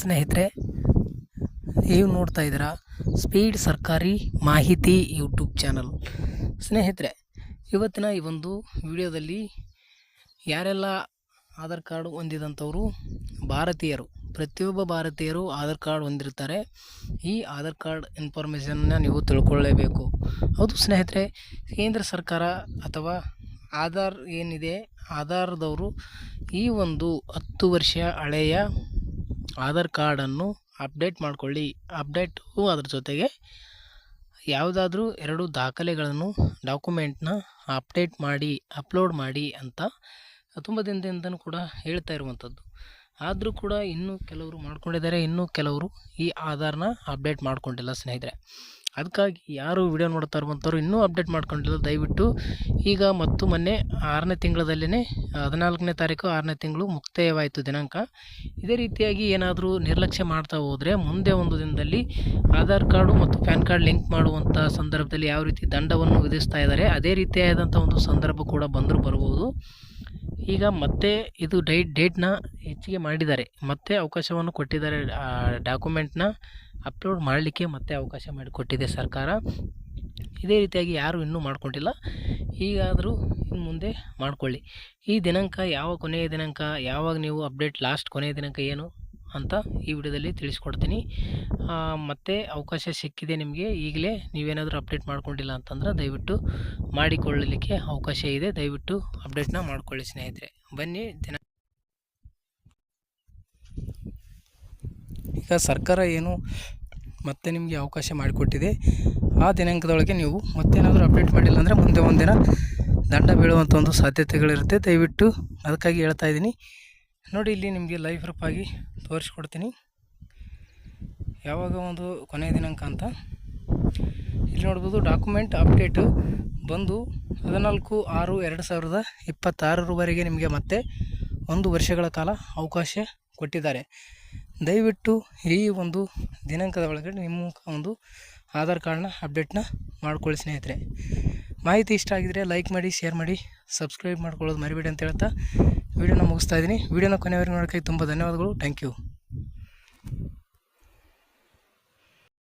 ಸ್ನೇಹಿತರೆ, ನೀವು ನೋಡ್ತಾ ಇದ್ದೀರಾ ಸ್ಪೀಡ್ ಸರ್ಕಾರಿ ಮಾಹಿತಿ ಯೂಟ್ಯೂಬ್ ಚಾನಲ್. ಸ್ನೇಹಿತರೆ, ಇವತ್ತಿನ ಈ ಒಂದು ವಿಡಿಯೋದಲ್ಲಿ ಯಾರೆಲ್ಲ ಆಧಾರ್ ಕಾರ್ಡ್ ಹೊಂದಿದಂಥವರು ಭಾರತೀಯರು, ಪ್ರತಿಯೊಬ್ಬ ಭಾರತೀಯರು ಆಧಾರ್ ಕಾರ್ಡ್ ಹೊಂದಿರ್ತಾರೆ, ಈ ಆಧಾರ್ ಕಾರ್ಡ್ ಇನ್ಫಾರ್ಮೇಷನ್ನ ನೀವು ತಿಳ್ಕೊಳ್ಳೇಬೇಕು. ಹೌದು ಸ್ನೇಹಿತರೆ, ಕೇಂದ್ರ ಸರ್ಕಾರ ಅಥವಾ ಆಧಾರ್ ಏನಿದೆ, ಆಧಾರದವರು ಈ ಒಂದು ಹತ್ತು ವರ್ಷ ಹಳೆಯ ಆಧಾರ್ ಕಾರ್ಡನ್ನು ಅಪ್ಡೇಟ್ ಮಾಡಿಕೊಳ್ಳಿ. ಅಪ್ಡೇಟು ಅದ್ರ ಜೊತೆಗೆ ಯಾವುದಾದ್ರೂ ಎರಡು ದಾಖಲೆಗಳನ್ನು ಡಾಕ್ಯುಮೆಂಟ್ನ ಅಪ್ಡೇಟ್ ಮಾಡಿ, ಅಪ್ಲೋಡ್ ಮಾಡಿ ಅಂತ ತುಂಬ ದಿನದಿಂದನೂ ಕೂಡ ಹೇಳ್ತಾ ಇರುವಂಥದ್ದು. ಆದರೂ ಕೂಡ ಇನ್ನೂ ಕೆಲವರು ಮಾಡ್ಕೊಂಡಿದ್ದಾರೆ, ಇನ್ನೂ ಕೆಲವರು ಈ ಆಧಾರ್ನ ಅಪ್ಡೇಟ್ ಮಾಡಿಕೊಂಡಿಲ್ಲ ಸ್ನೇಹಿತರೆ. ಅದಕ್ಕಾಗಿ ಯಾರು ವಿಡಿಯೋ ನೋಡ್ತಾ ಇರುವಂಥವ್ರು ಇನ್ನೂ ಅಪ್ಡೇಟ್ ಮಾಡ್ಕೊಂಡಿಲ್ಲ, ದಯವಿಟ್ಟು. ಈಗ ಮತ್ತು ಮೊನ್ನೆ ಆರನೇ ತಿಂಗಳಲ್ಲೇ ಹದಿನಾಲ್ಕನೇ ತಾರೀಕು ಆರನೇ ತಿಂಗಳು ಮುಕ್ತಾಯವಾಯಿತು ದಿನಾಂಕ. ಇದೇ ರೀತಿಯಾಗಿ ಏನಾದರೂ ನಿರ್ಲಕ್ಷ್ಯ ಮಾಡ್ತಾ ಹೋದರೆ ಮುಂದೆ ಒಂದು ದಿನದಲ್ಲಿ ಆಧಾರ್ ಕಾರ್ಡು ಮತ್ತು ಪ್ಯಾನ್ ಕಾರ್ಡ್ ಲಿಂಕ್ ಮಾಡುವಂಥ ಸಂದರ್ಭದಲ್ಲಿ ಯಾವ ರೀತಿ ದಂಡವನ್ನು ವಿಧಿಸ್ತಾ ಇದ್ದಾರೆ, ಅದೇ ರೀತಿಯಾದಂಥ ಒಂದು ಸಂದರ್ಭ ಕೂಡ ಬಂದರೂ ಬರ್ಬೋದು. ಈಗ ಮತ್ತೆ ಇದು ಡೈಟ್, ಡೇಟ್ನ ಹೆಚ್ಚಿಗೆ ಮಾಡಿದ್ದಾರೆ. ಮತ್ತೆ ಅವಕಾಶವನ್ನು ಕೊಟ್ಟಿದ್ದಾರೆ ಡಾಕ್ಯುಮೆಂಟ್ನ ಅಪ್ಲೋಡ್ ಮಾಡಲಿಕ್ಕೆ ಮತ್ತೆ ಅವಕಾಶ ಮಾಡಿಕೊಟ್ಟಿದೆ ಸರ್ಕಾರ. ಇದೇ ರೀತಿಯಾಗಿ ಯಾರು ಇನ್ನೂ ಮಾಡ್ಕೊಂಡಿಲ್ಲ. ಈಗಾದರೂ ಇನ್ನು ಮುಂದೆ ಮಾಡಿಕೊಳ್ಳಿ. ಈ ದಿನಾಂಕ ಯಾವ ಕೊನೆಯ ದಿನಾಂಕ, ಯಾವಾಗ ನೀವು ಅಪ್ಡೇಟ್ ಲಾಸ್ಟ್ ಕೊನೆಯ ದಿನಾಂಕ ಏನು ಅಂತ ಈ ವಿಡಿಯೋದಲ್ಲಿ ತಿಳಿಸ್ಕೊಡ್ತೀನಿ. ಮತ್ತೆ ಅವಕಾಶ ಸಿಕ್ಕಿದೆ ನಿಮಗೆ, ಈಗಲೇ ನೀವೇನಾದರೂ ಅಪ್ಡೇಟ್ ಮಾಡ್ಕೊಂಡಿಲ್ಲ ಅಂತಂದ್ರೆ ದಯವಿಟ್ಟು ಮಾಡಿಕೊಳ್ಳಲಿಕ್ಕೆ ಅವಕಾಶ ಇದೆ. ದಯವಿಟ್ಟು ಅಪ್ಡೇಟ್ನ ಮಾಡ್ಕೊಳ್ಳಿ ಸ್ನೇಹಿತರೆ. ಬನ್ನಿ ದಿನ ಈಗ ಸರ್ಕಾರ ಏನು ಮತ್ತೆ ನಿಮಗೆ ಅವಕಾಶ ಮಾಡಿಕೊಟ್ಟಿದೆ, ಆ ದಿನಾಂಕದೊಳಗೆ ನೀವು ಮತ್ತೇನಾದರೂ ಅಪ್ಡೇಟ್ ಮಾಡಿಲ್ಲ ಅಂದರೆ ಮುಂದೆ ಒಂದಿನ ದಂಡ ಬೀಳುವಂಥ ಒಂದು ಸಾಧ್ಯತೆಗಳಿರುತ್ತೆ. ದಯವಿಟ್ಟು ಅದಕ್ಕಾಗಿ ಹೇಳ್ತಾ ಇದ್ದೀನಿ. ನೋಡಿ, ಇಲ್ಲಿ ನಿಮಗೆ ಲೈವ್ ರೂಪಾಗಿ ತೋರಿಸ್ಕೊಡ್ತೀನಿ. ಯಾವಾಗ ಒಂದು ಕೊನೆಯ ದಿನಾಂಕ ಅಂತ? ಇಲ್ಲಿ ನೋಡ್ಬೋದು ಡಾಕ್ಯುಮೆಂಟ್ ಅಪ್ಡೇಟು ಬಂದು ಹದಿನಾಲ್ಕು ಆರು ಎರಡು ಸಾವಿರದ ಇಪ್ಪತ್ತಾರರವರೆಗೆ ನಿಮಗೆ ಮತ್ತೆ ಒಂದು ವರ್ಷಗಳ ಕಾಲ ಅವಕಾಶ ಕೊಟ್ಟಿದ್ದಾರೆ. ದಯವಿಟ್ಟು ಈ ಒಂದು ದಿನಾಂಕದ ಒಳಗಡೆ ನಿಮ್ಮ ಒಂದು ಆಧಾರ್ ಕಾರ್ಡ್ನ ಅಪ್ಡೇಟ್ನ ಮಾಡ್ಕೊಳ್ಳಿ ಸ್ನೇಹಿತರೆ. ಮಾಹಿತಿ ಇಷ್ಟ ಆಗಿದರೆ ಲೈಕ್ ಮಾಡಿ, ಶೇರ್ ಮಾಡಿ, ಸಬ್ಸ್ಕ್ರೈಬ್ ಮಾಡ್ಕೊಳ್ಳೋದು ಮರಿಬೇಡಿ ಅಂತ ಹೇಳ್ತಾ ವೀಡಿಯೋನ ಮುಗಿಸ್ತಾ ಇದ್ದೀನಿ. ವೀಡಿಯೋನ ಕೊನೆವರೆಗೆ ನೋಡೋಕ್ಕೆ ತುಂಬ ಧನ್ಯವಾದಗಳು. Thank you.